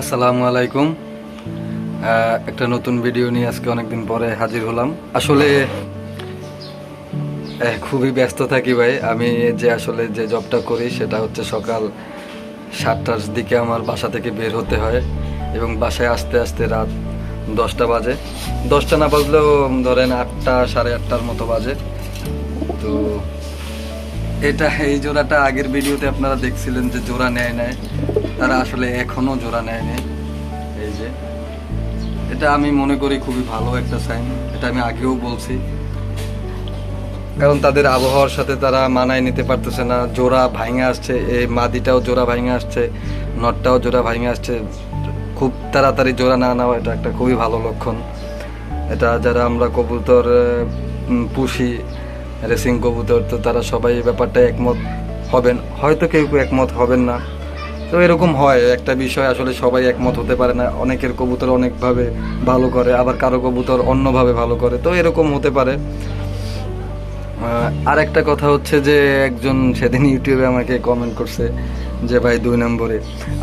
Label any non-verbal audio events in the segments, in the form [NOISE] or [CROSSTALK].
আসসালামু আলাইকুম। একটা নতুন ভিডিও নিয়ে আজকে অনেকদিন পরে হাজির হলাম। আসলে খুবই ব্যস্ত থাকি ভাই। আমি যে আসলে যে জবটা করি, সেটা হচ্ছে সকাল সাতটার দিকে আমার বাসা থেকে বের হতে হয় এবং বাসায় আসতে আসতে রাত দশটা বাজে। দশটা না বাজলেও ধরেন আটটা, সাড়ে আটটার মতো বাজে। তো এটা, এই জোড়াটা আগের ভিডিওতে আপনারা দেখছিলেন যে জোড়া নেয় নেয় তারা আসলে এখনও জোড়া নেয় নেয় এই যে। এটা আমি মনে করি খুবই ভালো একটা সাইন এটা আমি আগেও বলছি। কারণ তাদের আবহাওয়ার সাথে তারা মানায় নিতে পারতেছে না। জোড়া ভাঙে আসছে এই মাদিটাও জোড়া ভাঙে আসছে, নটটাও জোড়া ভাঙে আসছে। খুব তাড়াতাড়ি জোড়া না নেওয়া এটা একটা খুবই ভালো লক্ষণ। এটা যারা আমরা কবুতর পুষি রেসিং কবুতর, তো তারা সবাই ব্যাপারটা একমত হবেন। হয়তো কেউ একমত হবেন না। তো এরকম হয়, একটা বিষয় আসলে সবাই একমত হতে পারে না, অনেকের কবুতর অনেকভাবে ভালো করে, আবার কারও কবুতর অন্যভাবে ভালো করে, তো এরকম হতে পারে। আর একটা কথা হচ্ছে যে, একজন সেদিন ইউটিউবে আমাকে কমেন্ট করছে যে ভাই দুই নম্বরে।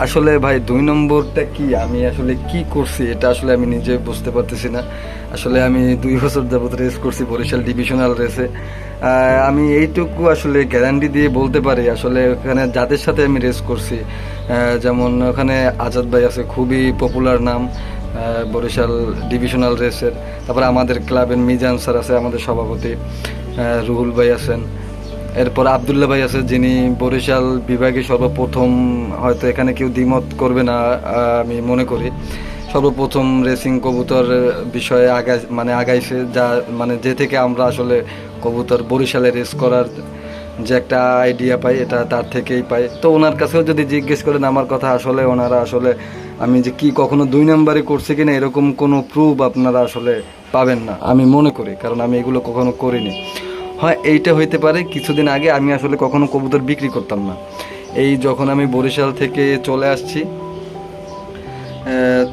আসলে ভাই দুই নম্বরটা কি? আমি আসলে কি করছি এটা আসলে আমি নিজে বুঝতে পারতেছি না। আসলে আমি দুই বছর যাবত রেস করছি বরিশাল ডিভিশনাল রেসে। আমি এইটুকু আসলে গ্যারান্টি দিয়ে বলতে পারি, আসলে ওখানে যাদের সাথে আমি রেস করছি যেমন ওখানে আজাদ ভাই আছে, খুবই পপুলার নাম বরিশাল ডিভিশনাল রেসের। তারপরে আমাদের ক্লাবের মিজান স্যার আছে, আমাদের সভাপতি রুহুল ভাই আছেন। এরপর আবদুল্লাহ ভাই আছে, যিনি বরিশাল বিভাগে সর্বপ্রথম হয়তো এখানে কেউ দ্বিমত করবে না, আমি মনে করি। সর্বপ্রথম রেসিং কবুতর বিষয়ে আগা মানে আগাইছে, যা মানে যে থেকে আমরা আসলে কবুতর বরিশালে রেস করার যে একটা আইডিয়া পাই, এটা তার থেকেই পাই। তো ওনার কাছেও যদি জিজ্ঞেস করেন, আমার কথা আসলে ওনারা আসলে, আমি যে কি কখনো দুই নাম্বারে করছি কিনা, এরকম কোনো প্রুফ আপনারা আসলে পাবেন না, আমি মনে করি, কারণ আমি এগুলো কখনো করিনি। হয়, এইটা হইতে পারে কিছুদিন আগে আমি আসলে কখনো কবুতর বিক্রি করতাম না। এই যখন আমি বরিশাল থেকে চলে আসছি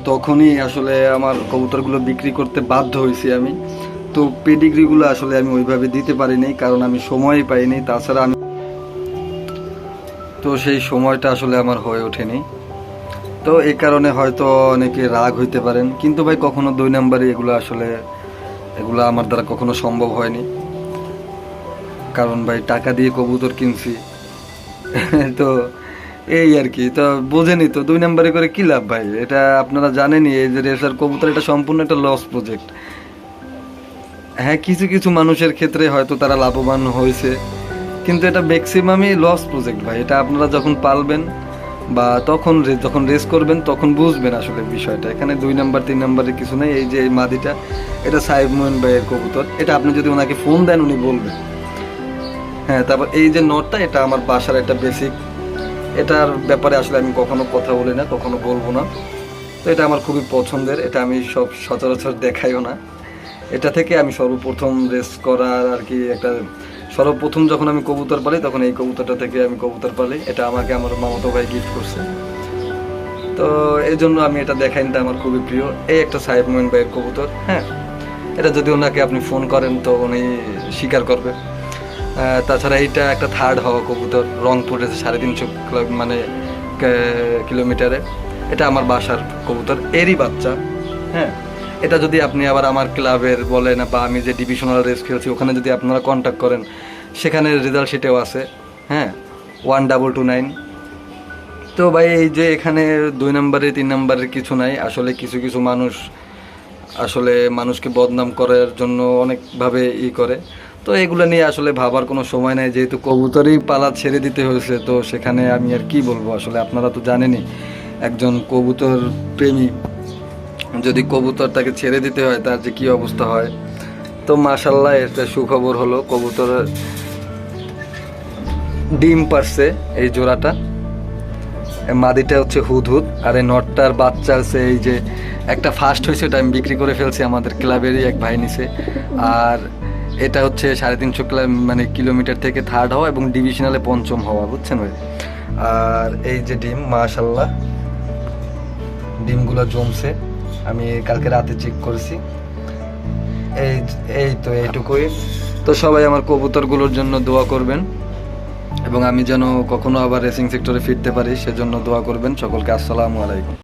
তখনই আসলে আমার কবুতরগুলো বিক্রি করতে বাধ্য হয়েছি আমি। তো পেডিগ্রিগুলো আসলে আমি ওইভাবে দিতে পারিনি, কারণ আমি সময়ই পাইনি। তাছাড়া আমি তো সেই সময়টা আসলে আমার হয়ে ওঠেনি। তো এই কারণে হয়তো অনেকে রাগ হইতে পারেন, কিন্তু ভাই কখনো দুই নাম্বারে এগুলো আসলে এগুলো আমার দ্বারা কখনো সম্ভব হয়নি। কারণ ভাই, টাকা দিয়ে কবুতর কিনছি। [LAUGHS] তো এই আর কি, তো বোঝেনি তো, দুই নাম্বারে করে কি লাভ ভাই? এটা আপনারা জানেনই, এই যে রেসার কবুতর, এটা সম্পূর্ণ একটা লস প্রজেক্ট হ্যাঁ কিছু কিছু মানুষের ক্ষেত্রে হয়তো তারা লাভবান হয়েছে, কিন্তু এটা ম্যাক্সিমামই লস প্রজেক্ট ভাই। এটা আপনারা যখন পালবেন বা তখন যখন রেস করবেন, তখন বুঝবেন আসলে বিষয়টা। এখানে দুই নাম্বার, তিন নাম্বারের কিছু নেই, এই যে এই মাদিটা, এটা সাহেব মোহন ভাইয়ের কবুতর। এটা আপনি যদি ওনাকে ফোন দেন, উনি বলবেন। হ্যাঁ তারপর এই যে নটটা এটা আমার বাসার একটা বেসিক এটার ব্যাপারে আসলে আমি কখনো কথা বলি না, কখনো বলব না। তো এটা আমার খুবই পছন্দের, এটা আমি সব সচরাচর দেখাইও না। এটা থেকে আমি সর্বপ্রথম রেস করার আর কি একটা, সর্বপ্রথম যখন আমি কবুতর পালি, তখন এই কবুতরটা থেকে আমি কবুতর পালি। এটা আমাকে আমার মামাতো ভাই গিফট করছে। তো এই জন্য আমি এটা দেখাইনটা আমার খুবই প্রিয়। এই একটা সাহেব মোহন ভাইয়ের কবুতর হ্যাঁ। এটা যদি ওনাকে আপনি ফোন করেন, তো উনি স্বীকার করবে। তাছাড়া এইটা একটা থার্ড হওয়া কবুতর, রংপুরে সাড়ে তিনশো মানে কিলোমিটারে। এটা আমার বাসার কবুতর, এরই বাচ্চা। হ্যাঁ এটা যদি আপনি আবার আমার ক্লাবের বলেন বা আমি যে ডিভিশনাল রেস খেলছি, ওখানে যদি আপনারা কন্ট্যাক্ট করেন, সেখানে রেজাল্ট শিটেও আছে। হ্যাঁ ওয়ান ডাবল টু নাইন তো ভাই, এই যে এখানে দুই নম্বরে, তিন নম্বরের কিছু নাই। আসলে কিছু কিছু মানুষ আসলে মানুষকে বদনাম করার জন্য অনেকভাবে ই করে। তো এগুলো নিয়ে আসলে ভাবার কোনো সময় নেই, যেহেতু কবুতরই পালা ছেড়ে দিতে হয়েছে, তো সেখানে আমি আর কি বলব? আসলে আপনারা তো জানেনই, একজন কবুতর প্রেমী, যদি কবুতর তাকে ছেড়ে দিতে হয়, তার যে কি অবস্থা হয়? তো মাশাল্লাহ একটা সুখবর হলো, কবুতর ডিম পারছে এই জোড়াটা। মাদিটা হচ্ছে হুদহুদ, আর এই নটটার বাচ্চা আছে এই যে একটা ফার্স্ট হয়েছে, ওটা আমি বিক্রি করে ফেলছি আমাদের ক্লাবেরই এক ভাই নিছে। আর এটা হচ্ছে সাড়ে তিনশো মানে কিলোমিটার থেকে থার্ড হওয়া এবং ডিভিশনালে পঞ্চম হওয়া, বুঝছেন ভাই? আর এই যে ডিম মাশাল্লাহ ডিমগুলো জমছে। আমি কালকে রাতে চেক করেছি। এই এই তো এইটুকুই। তো সবাই আমার কবুতরগুলোর জন্য দোয়া করবেন এবং আমি যেন কখনো আবার রেসিং সেক্টরে ফিরতে পারি, সেজন্য দোয়া করবেন। সকলকে আসসালামু আলাইকুম।